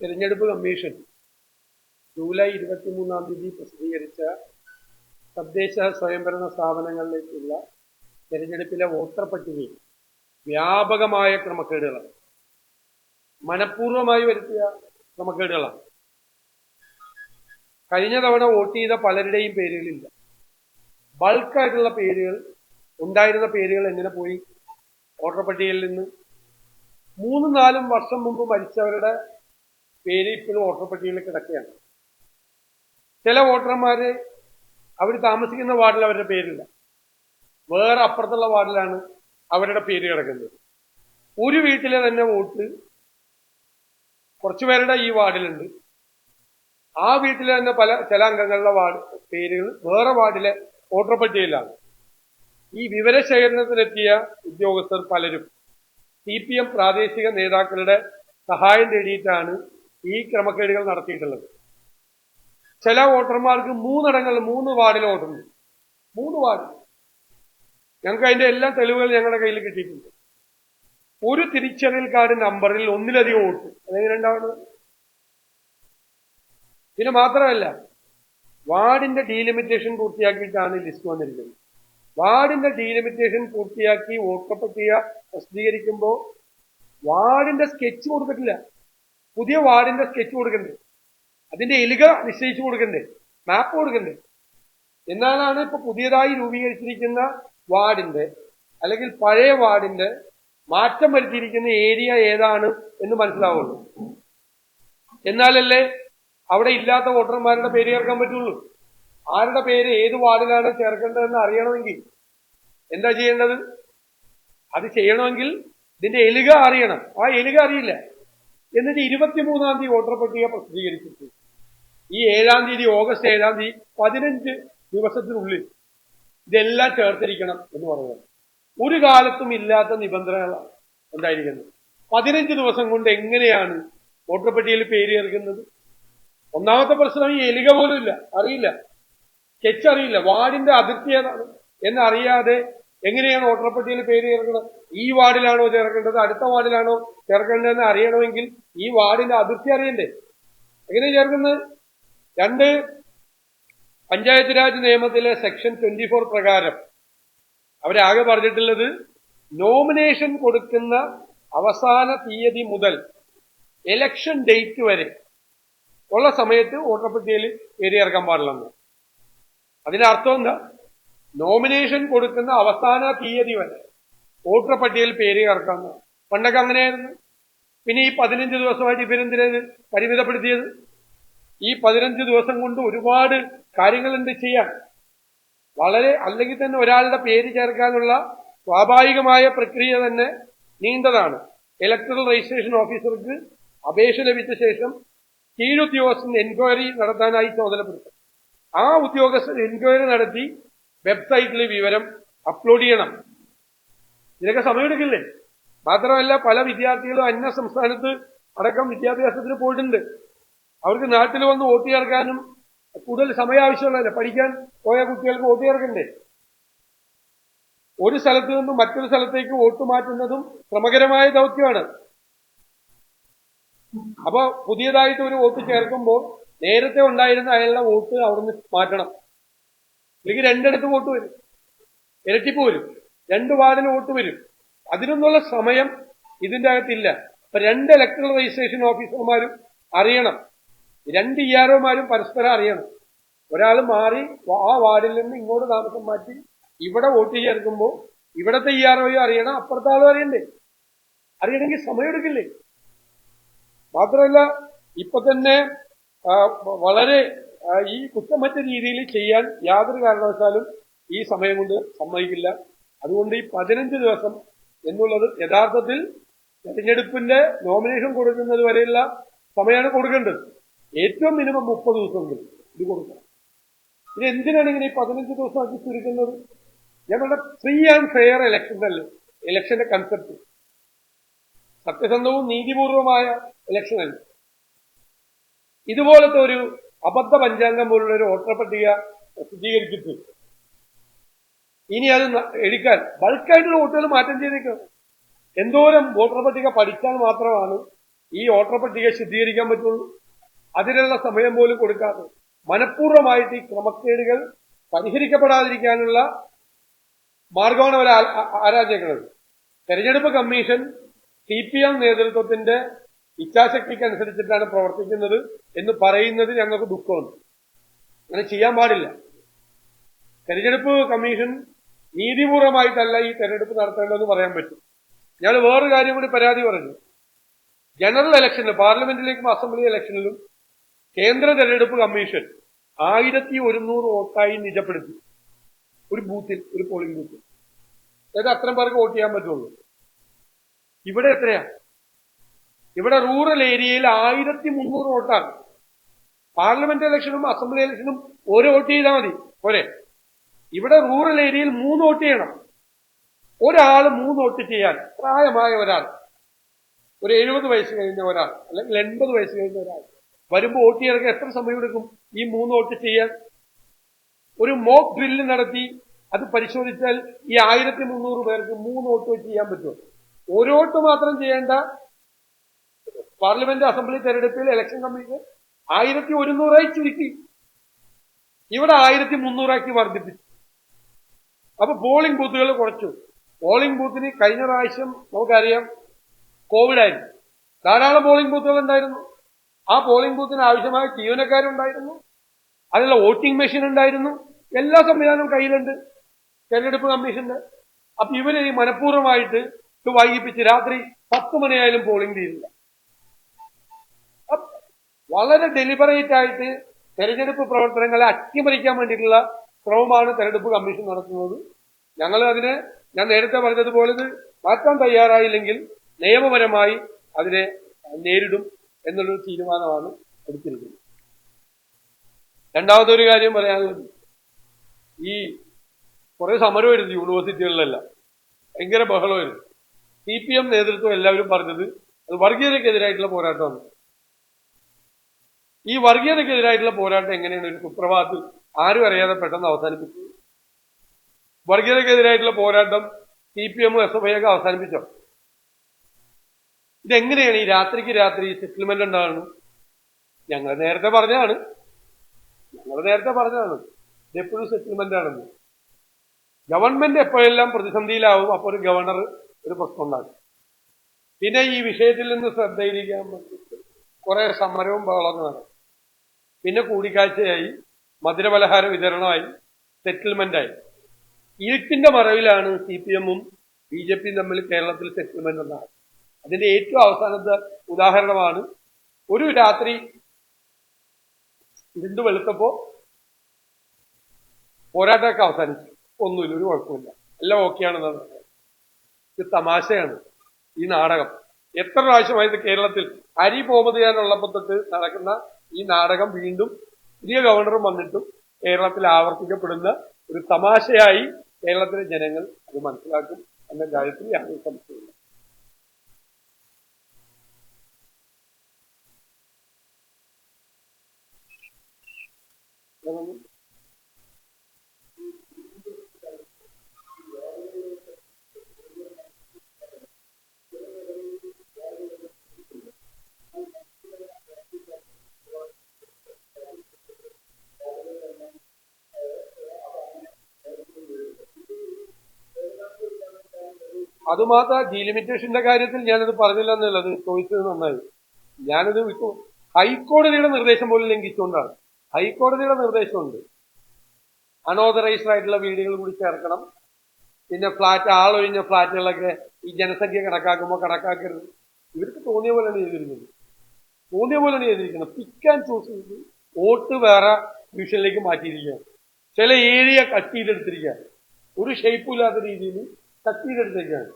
തിരഞ്ഞെടുപ്പ് commission July ഇരുപത്തിമൂന്നാം തീയതി പ്രസിദ്ധീകരിച്ച തദ്ദേശ സ്വയംഭരണ സ്ഥാപനങ്ങളിലേക്കുള്ള തിരഞ്ഞെടുപ്പിലെ വോട്ടർ പട്ടികയിൽ വ്യാപകമായ ക്രമക്കേടുകളാണ്. മനഃപൂർവമായി വരുത്തിയ ക്രമക്കേടുകളാണ്. കഴിഞ്ഞ തവണ വോട്ട് ചെയ്ത പലരുടെയും പേരുകളില്ല. ബൾക്കായിട്ടുള്ള പേരുകൾ ഉണ്ടായിരുന്ന പേരുകൾ എങ്ങനെ പോയി? വോട്ടർ പട്ടികയിൽ നിന്ന്. മൂന്നും നാലും വർഷം മുമ്പ് മരിച്ചവരുടെ പേര് ഇപ്പോഴും വോട്ടർ പട്ടികയിൽ കിടക്കുകയാണ്. ചില വോട്ടർമാര് അവർ താമസിക്കുന്ന വാർഡിൽ അവരുടെ പേരില്ല. വേറെ അപ്പുറത്തുള്ള വാർഡിലാണ് അവരുടെ പേര് കിടക്കുന്നത്. ഒരു വീട്ടിലെ തന്നെ വോട്ട് കുറച്ചുപേരുടെ ഈ വാർഡിലുണ്ട്. ആ വീട്ടിലെ തന്നെ പല ചില അംഗങ്ങളുടെ വാർഡ് പേരുകൾ വേറെ വാർഡിലെ വോട്ടർ പട്ടികയിലാണ്. ഈ വിവരശേഖരണത്തിനെത്തിയ ഉദ്യോഗസ്ഥർ പലരും. സി പി എം പ്രാദേശിക നേതാക്കളുടെ സഹായം തേടിയിട്ടാണ് ഈ ക്രമക്കേടുകൾ നടത്തിയിട്ടുള്ളത്. ചില വോട്ടർമാർക്ക് മൂന്നിടങ്ങളിൽ മൂന്ന് വാർഡിൽ വോട്ടുണ്ട്. മൂന്ന് വാർഡ്. ഞങ്ങൾക്ക് അതിന്റെ എല്ലാ തെളിവുകൾ ഞങ്ങളുടെ കയ്യിൽ കിട്ടിയിട്ടുണ്ട്. ഒരു തിരിച്ചറിയൽ കാർഡ് നമ്പറിൽ ഒന്നിലധികം വോട്ട്. രണ്ടാമത് പിന്നെ മാത്രമല്ല വാർഡിന്റെ ഡീലിമിറ്റേഷൻ പൂർത്തിയാക്കിയിട്ടാണ് ലിസ്റ്റ് വന്നിരിക്കുന്നത്. വാർഡിന്റെ ഡീലിമിറ്റേഷൻ പൂർത്തിയാക്കി വോട്ടർ പട്ടിക പ്രസിദ്ധീകരിക്കുമ്പോൾ വാർഡിന്റെ സ്കെച്ച് കൊടുത്തിട്ടില്ല. പുതിയ വാർഡിന്റെ സ്കെച്ച് കൊടുക്കണ്ടേ? അതിന്റെ എലുക നിശ്ചയിച്ചു കൊടുക്കണ്ടേ? മാപ്പ് കൊടുക്കണ്ടേ? എന്നാലാണ് ഇപ്പൊ പുതിയതായി രൂപീകരിച്ചിരിക്കുന്ന വാർഡിന്റെ അല്ലെങ്കിൽ പഴയ വാർഡിന്റെ മാറ്റം വരുത്തിയിരിക്കുന്ന ഏരിയ ഏതാണ് എന്ന് മനസ്സിലാവുള്ളൂ. എന്നാലല്ലേ അവിടെ ഇല്ലാത്ത വോട്ടർമാരുടെ പേര് ചേർക്കാൻ പറ്റുള്ളൂ. ആരുടെ പേര് ഏത് വാർഡിലാണ് ചേർക്കേണ്ടതെന്ന് അറിയണമെങ്കിൽ എന്താ ചെയ്യേണ്ടത്? അത് ചെയ്യണമെങ്കിൽ ഇതിന്റെ എലുക അറിയണം. ആ എലുക അറിയില്ല. എന്നിട്ട് ഇരുപത്തിമൂന്നാം തീയതി വോട്ടർ പട്ടിക പ്രസിദ്ധീകരിച്ചിട്ട് ഈ ഏഴാം തീയതി ഓഗസ്റ്റ് ഏഴാം തീയതി പതിനഞ്ച് ദിവസത്തിനുള്ളിൽ ഇതെല്ലാം ചേർത്തിരിക്കണം എന്ന് പറയുന്നത്. ഒരു കാലത്തും ഇല്ലാത്ത നിബന്ധനകളാണ് ഉണ്ടായിരിക്കുന്നത്. പതിനഞ്ച് ദിവസം കൊണ്ട് എങ്ങനെയാണ് വോട്ടർ പട്ടികയിൽ പേര് ചേർക്കുന്നത്? ഒന്നാമത്തെ പ്രശ്നം ഈ എലിക പോലും ഇല്ല. അറിയില്ല. കെച്ചറിയില്ല. വാർഡിന്റെ അതിർത്തി ഏതാണ്? എന്നറിയാതെ എങ്ങനെയാണ് വോട്ടർ പട്ടികയിൽ പേര് ചേർക്കുന്നത്? ഈ വാർഡിലാണോ ചേർക്കേണ്ടത്? അടുത്ത വാർഡിലാണോ ചേർക്കേണ്ടതെന്ന് അറിയണമെങ്കിൽ ഈ വാർഡിന്റെ അതിർത്തി അറിയണ്ടേ? എങ്ങനെ ചേർക്കുന്നത്? രണ്ട് പഞ്ചായത്ത് രാജ് നിയമത്തിലെ സെക്ഷൻ ട്വന്റി ഫോർ പ്രകാരം അവരാകെ പറഞ്ഞിട്ടുള്ളത് നോമിനേഷൻ കൊടുക്കുന്ന അവസാന തീയതി മുതൽ എലക്ഷൻ ഡേറ്റ് വരെ ഉള്ള സമയത്ത് വോട്ടർ പട്ടികയിൽ പേര് ചേർക്കാൻ പാടില്ലെന്ന്. അതിന്റെ അർത്ഥം എന്താ? നോമിനേഷൻ കൊടുക്കുന്ന അവസാന തീയതി വരെ. വോട്ടർ പട്ടികയിൽ പേര് ചേർക്കാം പണ്ടൊക്കെ അങ്ങനെയായിരുന്നു. പിന്നെ ഈ പതിനഞ്ച് ദിവസമായിട്ട് ഇവരെന്തിനെ പരിമിതപ്പെടുത്തിയത്? ഈ പതിനഞ്ച് ദിവസം കൊണ്ട് ഒരുപാട് കാര്യങ്ങൾ എന്ത് ചെയ്യാൻ? വളരെ അല്ലെങ്കിൽ തന്നെ ഒരാളുടെ പേര് ചേർക്കാനുള്ള സ്വാഭാവികമായ പ്രക്രിയ തന്നെ നീണ്ടതാണ്. ഇലക്ട്രൽ രജിസ്ട്രേഷൻ ഓഫീസർക്ക് അപേക്ഷ ലഭിച്ച ശേഷം കീഴുദ്യോഗസ്ഥൻ എൻക്വയറി നടത്താനായി ചുമതലപ്പെടുത്തും. ആ ഉദ്യോഗസ്ഥൻ എൻക്വയറി നടത്തി വെബ്സൈറ്റിൽ വിവരം അപ്ലോഡ് ചെയ്യണം. ഇതിനൊക്കെ സമയമെടുക്കില്ലേ? മാത്രമല്ല പല വിദ്യാർത്ഥികളും അന്യ സംസ്ഥാനത്ത് അടക്കം വിദ്യാഭ്യാസത്തിന് പോയിട്ടുണ്ട്. അവർക്ക് നാട്ടിൽ വന്ന് വോട്ട് ചേർക്കാനും കൂടുതൽ സമയം ആവശ്യമുള്ളതല്ല? പഠിക്കാൻ പോയ കുട്ടികൾക്ക് വോട്ട് ചേർക്കണ്ടേ? ഒരു സ്ഥലത്ത് നിന്ന് മറ്റൊരു സ്ഥലത്തേക്ക് വോട്ട് മാറ്റുന്നതും ശ്രമകരമായ ദൗത്യമാണ്. അപ്പൊ പുതിയതായിട്ട് ഒരു വോട്ട് ചേർക്കുമ്പോൾ നേരത്തെ ഉണ്ടായിരുന്ന അയാളുടെ വോട്ട് അവിടുന്ന് മാറ്റണം. അല്ലെങ്കിൽ രണ്ടിടത്ത് വോട്ട് വരും. ഇരട്ടിപ്പ് വരും രണ്ട് വാർഡിന് വോട്ട് വരും. അതിനൊന്നുള്ള സമയം ഇതിന്റെ അകത്തില്ല. അപ്പൊ രണ്ട് ഇലക്ട്രൽ രജിസ്ട്രേഷൻ ഓഫീസർമാരും അറിയണം. രണ്ട് ഇ ആർഒമാരും പരസ്പരം അറിയണം. ഒരാൾ മാറി ആ വാർഡിൽ നിന്ന് ഇങ്ങോട്ട് താമസം മാറ്റി ഇവിടെ വോട്ട് ചേർക്കുമ്പോൾ ഇവിടത്തെ ഇ ആർഒയും അറിയണം അപ്പുറത്തെ ആളും അറിയണ്ടേ? അറിയണമെങ്കിൽ സമയമെടുക്കില്ലേ മാത്രമല്ല ഇപ്പൊ തന്നെ വളരെ ഈ കുറ്റമറ്റ രീതിയിൽ ചെയ്യാൻ യാതൊരു കാരണവശാലും ഈ സമയം കൊണ്ട് സമ്മതിക്കില്ല. അതുകൊണ്ട് ഈ പതിനഞ്ച് ദിവസം എന്നുള്ളത് യഥാർത്ഥത്തിൽ തെരഞ്ഞെടുപ്പിന്റെ നോമിനേഷൻ കൊടുക്കുന്നത് വരെയുള്ള സമയമാണ് കൊടുക്കേണ്ടത്. ഏറ്റവും മിനിമം മുപ്പത് ദിവസമെങ്കിലും ഇത് കൊടുക്കണം. ഇത് എന്തിനാണ് ഇങ്ങനെ ഈ പതിനഞ്ച് ദിവസമാക്കി ചുരുക്കുന്നത്? ഞങ്ങളുടെ ഫ്രീ ആൻഡ് ഫെയർ ഇലക്ഷൻ അല്ല? ഇലക്ഷന്റെ കൺസെപ്റ്റ് സത്യസന്ധവും നീതിപൂർവമായ ഇലക്ഷൻ അല്ല? ഇതുപോലത്തെ ഒരു അബദ്ധ പഞ്ചാംഗം പോലുള്ള ഒരു വോട്ടർ പട്ടിക പ്രസിദ്ധീകരിച്ചിട്ട് ഇനി അത് എഴുക്കാൻ ബൾക്കായിട്ടുള്ള വോട്ടുകൾ മാറ്റം ചെയ്തേക്കാം. എന്തോരം വോട്ടർ പട്ടിക പഠിച്ചാൽ മാത്രമാണ് ഈ വോട്ടർ പട്ടിക ശുദ്ധീകരിക്കാൻ പറ്റുള്ളൂ. അതിനുള്ള സമയം പോലും കൊടുക്കാതെ മനഃപൂർവമായിട്ട് ഈ ക്രമക്കേടുകൾ പരിഹരിക്കപ്പെടാതിരിക്കാനുള്ള മാർഗമാണ് അവർ ആ- ആ- തെരഞ്ഞെടുപ്പ് കമ്മീഷൻ സി പി എം നേതൃത്വത്തിന്റെ ഇച്ഛാശക്തിക്കനുസരിച്ചിട്ടാണ് പ്രവർത്തിക്കുന്നത് എന്ന് പറയുന്നത് ഞങ്ങൾക്ക് ദുഃഖമുണ്ട്. അങ്ങനെ ചെയ്യാൻ പാടില്ല. തെരഞ്ഞെടുപ്പ് കമ്മീഷൻ നീതിപൂർവമായിട്ടല്ല ഈ തെരഞ്ഞെടുപ്പ് നടത്തേണ്ടതെന്ന് പറയാൻ പറ്റും. ഞങ്ങൾ വേറൊരു കാര്യം കൂടി പരാതി പറഞ്ഞു. ജനറൽ ഇലക്ഷനിൽ പാർലമെന്റിലേക്കും അസംബ്ലി ഇലക്ഷനിലും കേന്ദ്ര തെരഞ്ഞെടുപ്പ് കമ്മീഷൻ ആയിരത്തി ഒരുന്നൂറ് വോട്ടായി നിജപ്പെടുത്തി. ഒരു ബൂത്തിൽ ഒരു പോളിംഗ് ബൂത്തിൽ. അതായത് അത്രയും പേർക്ക് വോട്ട് ചെയ്യാൻ പറ്റുള്ളൂ. ഇവിടെ എത്രയാ? ഇവിടെ റൂറൽ ഏരിയയിൽ ആയിരത്തി മുന്നൂറ് വോട്ടാണ്. പാർലമെന്റ് ഇലക്ഷനും അസംബ്ലി ഇലക്ഷനും ഒരു വോട്ട് ചെയ്താൽ മതി. പോരെ. ഇവിടെ റൂറൽ ഏരിയയിൽ മൂന്ന് വോട്ട് ചെയ്യണം. ഒരാൾ മൂന്ന് വോട്ട് ചെയ്യാൻ പ്രായമായ ഒരാൾ ഒരു എഴുപത് വയസ്സ് കഴിഞ്ഞ ഒരാൾ അല്ലെങ്കിൽ എൺപത് വയസ്സ് കഴിഞ്ഞ ഒരാൾ വരുമ്പോൾ വോട്ട് ചെയ്യാനൊക്കെ എത്ര സമയം എടുക്കും ഈ മൂന്ന് വോട്ട് ചെയ്യാൻ? ഒരു മോക്ക് ഡ്രില്ല് നടത്തി അത് പരിശോധിച്ചാൽ ഈ ആയിരത്തി മുന്നൂറ് പേർക്ക് മൂന്ന് വോട്ട് വെച്ച് ചെയ്യാൻ പറ്റുമോ? ഒരു വോട്ട് മാത്രം ചെയ്യേണ്ട പാർലമെന്റ് അസംബ്ലി തെരഞ്ഞെടുപ്പിൽ ഇലക്ഷൻ കമ്മീഷൻ ആയിരത്തി ഒരുന്നൂറായി ചുരുക്കി. ഇവിടെ ആയിരത്തി മുന്നൂറാക്കി വർദ്ധിപ്പിച്ചു. അപ്പൊ പോളിംഗ് ബൂത്തുകൾ കുറച്ചു. പോളിംഗ് ബൂത്തിന് കഴിഞ്ഞ പ്രാവശ്യം നമുക്കറിയാം കോവിഡ് ആയിരുന്നു. ധാരാളം പോളിംഗ് ബൂത്തുകൾ ഉണ്ടായിരുന്നു. ആ പോളിംഗ് ബൂത്തിന് ആവശ്യമായ ജീവനക്കാരുണ്ടായിരുന്നു. അതിനുള്ള വോട്ടിംഗ് മെഷീൻ ഉണ്ടായിരുന്നു. എല്ലാ സംവിധാനവും കയ്യിലുണ്ട്. തെരഞ്ഞെടുപ്പ് കമ്മീഷന്റെ അപ്പൊ ഇവർ മനഃപൂർവമായിട്ട് വൈകിപ്പിച്ച് രാത്രി പത്ത് മണിയായാലും പോളിംഗ് തീരില്ല വളരെ ഡെലിബറേറ്റ് ആയിട്ട് തെരഞ്ഞെടുപ്പ് പ്രവർത്തനങ്ങളെ അട്ടിമറിക്കാൻ വേണ്ടിയിട്ടുള്ള ശ്രമമാണ് തെരഞ്ഞെടുപ്പ് കമ്മീഷൻ നടത്തുന്നത്. ഞങ്ങൾ അതിനെ ഞാൻ നേരത്തെ പറഞ്ഞതുപോലെ ഇത് മാറ്റാൻ തയ്യാറായില്ലെങ്കിൽ നിയമപരമായി അതിനെ നേരിടും എന്നുള്ളൊരു തീരുമാനമാണ് എടുത്തിരിക്കുന്നത്. രണ്ടാമത്തെ ഒരു കാര്യം പറയാനുള്ളത്. ഈ കുറെ സമരമായിരുന്നു യൂണിവേഴ്സിറ്റികളിലെല്ലാം. ഭയങ്കര ബഹളമായിരുന്നു. സി പി എം നേതൃത്വം എല്ലാവരും പറഞ്ഞത് അത് വർഗീയതയ്ക്കെതിരായിട്ടുള്ള പോരാട്ടമാണ്. ഈ വർഗീയതയ്ക്കെതിരായിട്ടുള്ള പോരാട്ടം എങ്ങനെയാണ് ഒരു സുപ്രഭാതത്തിൽ ആരും അറിയാതെ പെട്ടെന്ന് അവസാനിപ്പിച്ചത്? വർഗീയതയ്ക്കെതിരായിട്ടുള്ള പോരാട്ടം സി പി എമ്മും എസ് എഫ് ഐ ഒക്കെ അവസാനിപ്പിച്ചോ? ഇതെങ്ങനെയാണ് ഈ രാത്രിക്ക് രാത്രി സെറ്റിൽമെന്റ് ഉണ്ടാകുന്നത്? ഞങ്ങൾ നേരത്തെ പറഞ്ഞതാണ്. ഞങ്ങൾ നേരത്തെ പറഞ്ഞതാണ്. ഇതെപ്പോഴും സെറ്റിൽമെന്റ് ആണെന്ന്. ഗവൺമെന്റ് എപ്പോഴെല്ലാം പ്രതിസന്ധിയിലാവും അപ്പോൾ ഒരു ഗവർണർ ഒരു പ്രശ്നം ഉണ്ടാക്കും പിന്നെ ഈ വിഷയത്തിൽ നിന്ന് ശ്രദ്ധയിരിക്കാൻ കുറെ സമരവും ബഹളവും നടക്കും. പിന്നെ കൂടിക്കാഴ്ചയായി മധുരപലഹാര വിതരണമായി സെറ്റിൽമെന്റായി ഇരുട്ടിന്റെ മറവിലാണ് സി പി എമ്മും ബി ജെ പിയും തമ്മിൽ കേരളത്തിൽ സെറ്റിൽമെന്റ് ഉണ്ടായത്. അതിന്റെ ഏറ്റവും അവസാനത്തെ ഉദാഹരണമാണ് ഒരു രാത്രി ഇരുണ്ട് വെളുത്തപ്പോ പോരാട്ടമൊക്കെ അവസാനിച്ചു. ഒന്നുമില്ല ഒരു കുഴപ്പമില്ല. എല്ലാം ഓക്കെയാണെന്നാണ്. ഇത് തമാശയാണ് ഈ നാടകം. എത്ര പ്രാവശ്യമായത് കേരളത്തിൽ അരി പോകുന്നത് ഉള്ളപ്പോ തൊട്ട് നടക്കുന്ന ഈ നാടകം വീണ്ടും പുതിയ ഗവർണറും വന്നിട്ടും കേരളത്തിൽ ആവർത്തിക്കപ്പെടുന്ന ഒരു തമാശയായി കേരളത്തിലെ ജനങ്ങൾ അത് മനസ്സിലാക്കും എന്ന കാര്യത്തിൽ യാതൊരു സംശയമില്ല അതുമാത്ര ഡീലിമിറ്റേഷന്റെ കാര്യത്തിൽ ഞാനത് പറഞ്ഞില്ല എന്നുള്ളത് ചോദിച്ചത് നന്നായി. ഞാനത് വിട്ടു ഹൈക്കോടതിയുടെ നിർദ്ദേശം പോലും ലംഘിച്ചുകൊണ്ടാണ്. ഹൈക്കോടതിയുടെ നിർദ്ദേശമുണ്ട്. അനോതറൈസ്ഡ് ആയിട്ടുള്ള വീടുകൾ കൂടി ചേർക്കണം. പിന്നെ ഫ്ലാറ്റ് ആളൊഴിഞ്ഞ ഫ്ലാറ്റുകളൊക്കെ ഈ ജനസംഖ്യ കണക്കാക്കുമ്പോൾ കണക്കാക്കരുത്. ഇവർക്ക് തോന്നിയ പോലെയാണ് ചെയ്തിരിക്കുന്നത്. തോന്നിയ പോലെയാണ് ചെയ്തിരിക്കുന്നത്. പിക്ക് ആൻഡ് ചൂസ് ചെയ്ത് വോട്ട് വേറെ ഡിവിഷനിലേക്ക് മാറ്റിയിരിക്കുകയാണ്. ചില ഏരിയ കട്ട് ചെയ്തെടുത്തിരിക്കുകയാണ്. ഒരു ഷേപ്പും ഇല്ലാത്ത രീതിയിൽ ചെയ്തെടുത്തിരിക്കുകയാണ്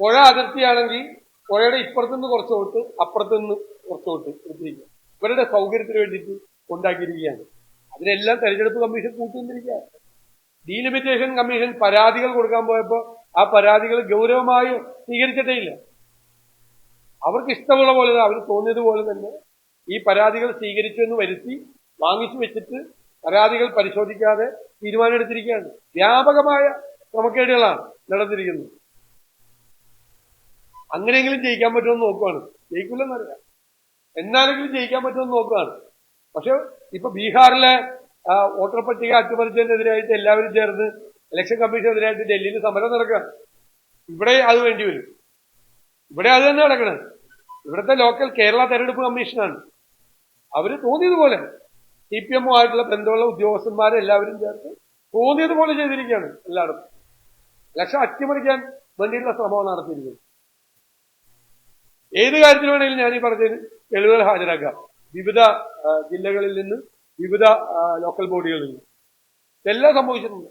പുഴ അതിർത്തിയാണെങ്കിൽ പുഴയുടെ ഇപ്പുറത്തുനിന്ന് കുറച്ച് അപ്പുറത്തു നിന്ന് കുറച്ച് തൊട്ട് എടുത്തിരിക്കുക ഇവരുടെ സൗകര്യത്തിന് വേണ്ടിയിട്ട് ഉണ്ടാക്കിയിരിക്കുകയാണ് അതിനെല്ലാം തെരഞ്ഞെടുപ്പ് കമ്മീഷൻ കൂട്ടിക്കൊണ്ടിരിക്കുകയാണ്. ഡീലിമിറ്റേഷൻ കമ്മീഷൻ പരാതികൾ കൊടുക്കാൻ പോയപ്പോൾ ആ പരാതികൾ ഗൗരവമായി സ്വീകരിച്ചിട്ടേ ഇല്ല. അവർക്ക് ഇഷ്ടമുള്ള പോലെ അവർ തോന്നിയതുപോലെ തന്നെ ഈ പരാതികൾ സ്വീകരിച്ചു എന്ന് വരുത്തി വാങ്ങിച്ചു വെച്ചിട്ട് പരാതികൾ പരിശോധിക്കാതെ തീരുമാനമെടുത്തിരിക്കുകയാണ്. വ്യാപകമായ ക്രമക്കേടുകളാണ്. നടന്നിരിക്കുന്നത് അങ്ങനെയെങ്കിലും ജയിക്കാൻ പറ്റുമെന്ന് നോക്കുവാണ്. ജയിക്കില്ലെന്നറിയാം. എന്നാലെങ്കിലും ജയിക്കാൻ പറ്റുമെന്ന് നോക്കുകയാണ് പക്ഷെ ഇപ്പൊ ബീഹാറിലെ വോട്ടർ പട്ടിക അട്ടിമറിച്ചതിനെതിരായിട്ട് എല്ലാവരും ചേർന്ന് ഇലക്ഷൻ കമ്മീഷനെതിരായിട്ട് ഡൽഹിയിൽ സമരം നടക്കുക ഇവിടെ അത് വേണ്ടി വരും. ഇവിടെ അത് തന്നെ നടക്കണത്. ഇവിടുത്തെ ലോക്കൽ കേരള തെരഞ്ഞെടുപ്പ് കമ്മീഷനാണ്. അവർ തോന്നിയതുപോലെ സി പി എമ്മുമായിട്ടുള്ള ബന്ധമുള്ള ഉദ്യോഗസ്ഥന്മാരെ എല്ലാവരും ചേർത്ത് തോന്നിയതുപോലെ ചെയ്തിരിക്കുകയാണ് എല്ലായിടത്തും. ഇലക്ഷൻ അട്ടിമറിക്കാൻ വേണ്ടിയിട്ടുള്ള ശ്രമമാണ് നടത്തിയിരിക്കുന്നത്. ഏത് കാര്യത്തിൽ വേണമെങ്കിലും ഞാൻ ഈ പറഞ്ഞതിന് തെളിവുകൾ ഹാജരാക്കാം. വിവിധ ജില്ലകളിൽ നിന്ന് വിവിധ ലോക്കൽ ബോഡികളിൽ നിന്ന്. ഇതെല്ലാം സംഭവിച്ചിട്ടുണ്ട്.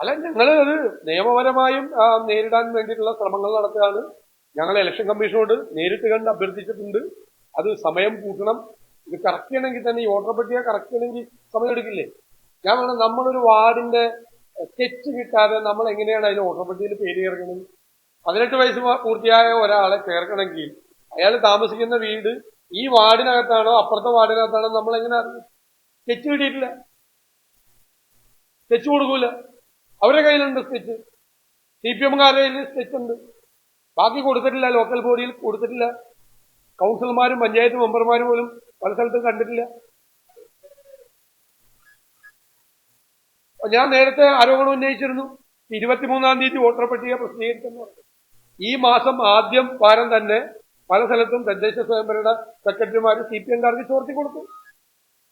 അല്ല ഞങ്ങൾ അത് നിയമപരമായും നേരിടാൻ വേണ്ടിയിട്ടുള്ള ശ്രമങ്ങൾ നടത്തുകയാണ്. ഞങ്ങൾ ഇലക്ഷൻ കമ്മീഷനോട് നേരിട്ട് കണ്ട് അഭ്യർത്ഥിച്ചിട്ടുണ്ട്. അത് സമയം കൂട്ടണം. ഇത് കറക്റ്റ് ചെയ്യണമെങ്കിൽ തന്നെ ഈ വോട്ടർ പട്ടിക കറക്റ്റ് ചെയ്യണമെങ്കിൽ സമയം എടുക്കില്ലേ ഞാൻ പറഞ്ഞത് നമ്മളൊരു വാർഡിന്റെ സ്കെച്ച് കിട്ടാതെ നമ്മൾ എങ്ങനെയാണ് അതിന് വോട്ടർ പട്ടികയിൽ പേര് ചേർക്കുന്നത്? പതിനെട്ട് വയസ്സ് പൂർത്തിയായ ഒരാളെ ചേർക്കണമെങ്കിൽ അയാൾ താമസിക്കുന്ന വീട് ഈ വാർഡിനകത്താണോ അപ്പുറത്തെ വാർഡിനകത്താണോ നമ്മൾ എങ്ങനെ അറിയും സ്കെച്ച് കിട്ടിയിട്ടില്ല. സ്കെച്ച് കൊടുക്കൂല. അവരുടെ കയ്യിലുണ്ട് സ്കെച്ച് സി പി എമ്മുകാരുടെ കയ്യിൽ സ്കെച്ച് ഉണ്ട് ബാക്കി കൊടുത്തിട്ടില്ല ലോക്കൽ ബോഡിയിൽ കൊടുത്തിട്ടില്ല. കൗൺസിലർമാരും പഞ്ചായത്ത് മെമ്പർമാരും പോലും പല സ്ഥലത്തും കണ്ടിട്ടില്ല. ഞാൻ നേരത്തെ ആരോപണം ഉന്നയിച്ചിരുന്നു. ഇരുപത്തിമൂന്നാം തീയതി വോട്ടർ പട്ടിക പ്രസിദ്ധീകരിച്ചെന്ന് പറഞ്ഞു. ഈ മാസം ആദ്യം വാരം തന്നെ പല സ്ഥലത്തും തദ്ദേശ സ്വയംഭരണ സെക്രട്ടറിമാർ സി പി എംകാർക്ക് ചോർത്തി കൊടുത്തു.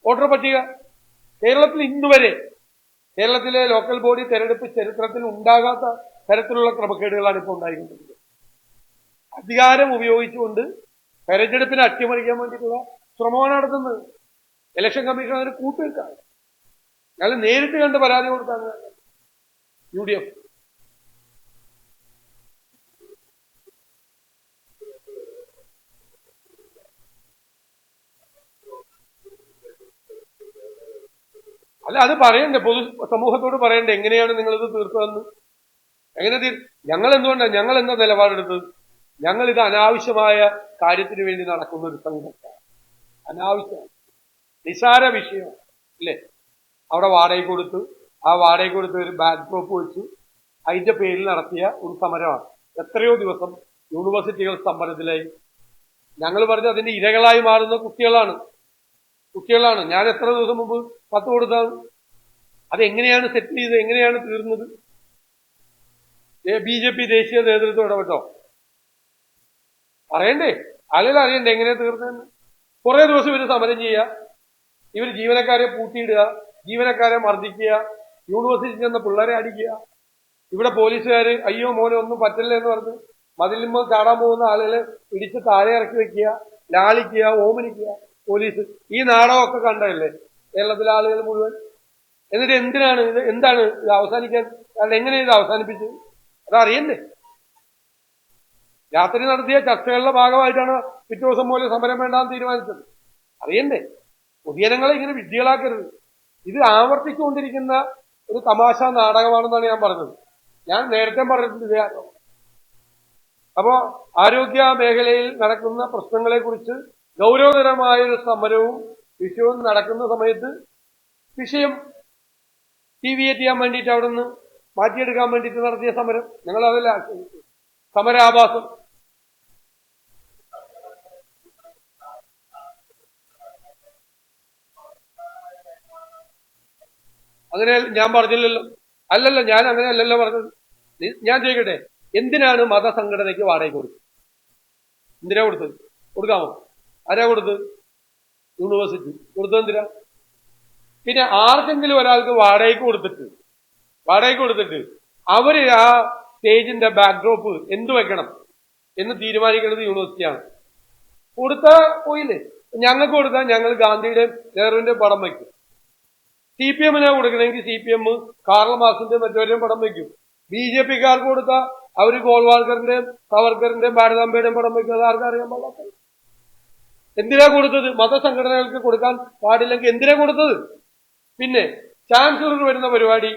വോട്ടർ പട്ടിക. കേരളത്തിൽ ഇന്നുവരെ കേരളത്തിലെ ലോക്കൽ ബോഡി തെരഞ്ഞെടുപ്പ് ചരിത്രത്തിൽ ഉണ്ടാകാത്ത തരത്തിലുള്ള ക്രമക്കേടുകളാണ് ഇപ്പോൾ ഉണ്ടായിരിക്കുന്നത്. അധികാരം ഉപയോഗിച്ചുകൊണ്ട് തെരഞ്ഞെടുപ്പിനെ അട്ടിമറിക്കാൻ വേണ്ടിയിട്ടുള്ള ശ്രമമാണ് നടത്തുന്നത് ഇലക്ഷൻ കമ്മീഷൻ അതിന് കൂട്ടുവെക്കാണ് ഞങ്ങൾ നേരിട്ട് കണ്ട് പരാതി കൊടുക്കാൻ യു ഡി എഫ് അല്ല അത് പറയണ്ടേ? പൊതു സമൂഹത്തോട് പറയണ്ടേ? എങ്ങനെയാണ് നിങ്ങളിത് തീർത്തതെന്ന്? എങ്ങനെ തീർ? ഞങ്ങൾ എന്തുകൊണ്ടാണ് ഞങ്ങൾ എന്താ നിലപാടെടുത്തത്? ഞങ്ങൾ ഇത് അനാവശ്യമായ കാര്യത്തിന് വേണ്ടി നടക്കുന്ന ഒരു സംഘടന അനാവശ്യം. നിസാര വിഷയം അല്ലേ? അവിടെ വാടക കൊടുത്ത്. ആ വാടക കൊടുത്ത് ഒരു ബാക്ക് ഡ്രോപ്പ് വെച്ച് അതിന്റെ പേരിൽ നടത്തിയ ഒരു സമരമാണ്. എത്രയോ ദിവസം യൂണിവേഴ്സിറ്റികൾ സ്തംഭനത്തിലായി ഞങ്ങൾ പറഞ്ഞ അതിന്റെ ഇരകളായി മാറുന്ന കുട്ടികളാണ്. കുട്ടികളാണ്. ഞാൻ എത്ര ദിവസം മുമ്പ് പത്ത് കൊടുത്താണ്. അതെങ്ങനെയാണ് സെറ്റിൽ ചെയ്തത്? എങ്ങനെയാണ് തീർന്നത്? ബി ജെ പി ദേശീയ നേതൃത്വം ഇടപെട്ടോ? പറയണ്ടേ? അല്ലെങ്കിൽ അറിയണ്ടേ എങ്ങനെയാ തീർന്നതെന്ന്? കുറെ ദിവസം ഇവർ സമരം ചെയ്യുക. ഇവർ ജീവനക്കാരെ പൂട്ടിയിടുക ജീവനക്കാരെ മർദ്ദിക്കുക യൂണിവേഴ്സിറ്റി ചെന്ന പിള്ളേരെ അടിക്കുക. ഇവിടെ പോലീസുകാർ അയ്യോ മോനെ ഒന്നും പറ്റില്ല എന്ന് പറഞ്ഞ് മതിലുമ്പോ ചാടാൻ പോകുന്ന ആളുകളെ പിടിച്ച് താഴെ ഇറക്കി വെക്കുക ലാളിക്കുക ഓമനിക്കുക. പോലീസ് ഈ നാടകമൊക്കെ കണ്ടതല്ലേ? കേരളത്തിലെ ആളുകൾ മുഴുവൻ. എന്നിട്ട് എന്തിനാണ് ഇത്? എന്താണ് ഇത് അവസാനിക്കാൻ? കാരണം എങ്ങനെ ഇത് അവസാനിപ്പിച്ചത് അതറിയണ്ടേ? രാത്രി നടത്തിയ ചർച്ചകളുടെ ഭാഗമായിട്ടാണ് പിറ്റേ ദിവസം പോലെ സമരം വേണ്ടാന്ന് തീരുമാനിച്ചത്. അറിയണ്ടേ? പൊതുജനങ്ങളെ ഇങ്ങനെ വിഡ്ഢികളാക്കരുത്. ഇത് ആവർത്തിച്ചുകൊണ്ടിരിക്കുന്ന ഒരു തമാശ നാടകമാണെന്നാണ് ഞാൻ പറഞ്ഞത്. ഞാൻ നേരത്തെ പറഞ്ഞിട്ടുണ്ട്. അപ്പോ ആരോഗ്യ മേഖലയിൽ നടക്കുന്ന പ്രശ്നങ്ങളെ കുറിച്ച് ഗൗരവതരമായ ഒരു സമരവും വിഷയവും നടക്കുന്ന സമയത്ത് വിഷയം ഡീവിയേറ്റ് ചെയ്യാൻ വേണ്ടിയിട്ട് അവിടെ നിന്ന് മാറ്റിയെടുക്കാൻ വേണ്ടിയിട്ട് നടത്തിയ സമരം. ഞങ്ങൾ അതല്ല ആശ്രയിച്ചു സമരാഭാസം. അങ്ങനെ ഞാൻ പറഞ്ഞില്ലല്ലോ. അല്ലല്ല ഞാൻ അങ്ങനെ അല്ലല്ലോ പറഞ്ഞത്. ഞാൻ ചോദിക്കട്ടെ എന്തിനാണ് മതസംഘടനയ്ക്ക് വാടക കൊടുത്തത്? എന്തിനാ കൊടുത്തത്? കൊടുക്കാമോ? ആരാ കൊടുത്തത്? യൂണിവേഴ്സിറ്റി. കൊടുത്തത് എന്തിനാ? പിന്നെ ആർക്കെങ്കിലും ഒരാൾക്ക് വാടകയ്ക്ക് കൊടുത്തിട്ട് വാടകയ്ക്ക് കൊടുത്തിട്ട് അവർ ആ സ്റ്റേജിന്റെ ബാക്ക്ഡ്രോപ്പ് എന്ത് വെക്കണം എന്ന് തീരുമാനിക്കുന്നത് യൂണിവേഴ്സിറ്റിയാണ്. കൊടുത്ത പോയില്ലേ? ഞങ്ങൾക്ക് കൊടുത്താൽ ഞങ്ങൾ ഗാന്ധിയുടെ നെഹ്റുവിന്റെ പടം വയ്ക്കും സി പി എമ്മിനെ കൊടുക്കണമെങ്കിൽ സി പി എം കാർൾ മാസിന്റെ മറ്റവരെയും പടം വയ്ക്കും. ബി ജെ പിക്കാർക്ക് കൊടുത്താൽ അവർ ഗോൾവാൾക്കറിന്റെയും സവർക്കറിന്റെയും ഭാരതാംബയുടെയും പടം വയ്ക്കും. അത് ആർക്കും അറിയാൻ പാടില്ല എന്തിനാ കൊടുത്തത്? മതസംഘടനകൾക്ക് കൊടുക്കാൻ പാടില്ലെങ്കിൽ എന്തിനാ കൊടുത്തത്? പിന്നെ ചാൻസലർ വരുന്ന പരിപാടി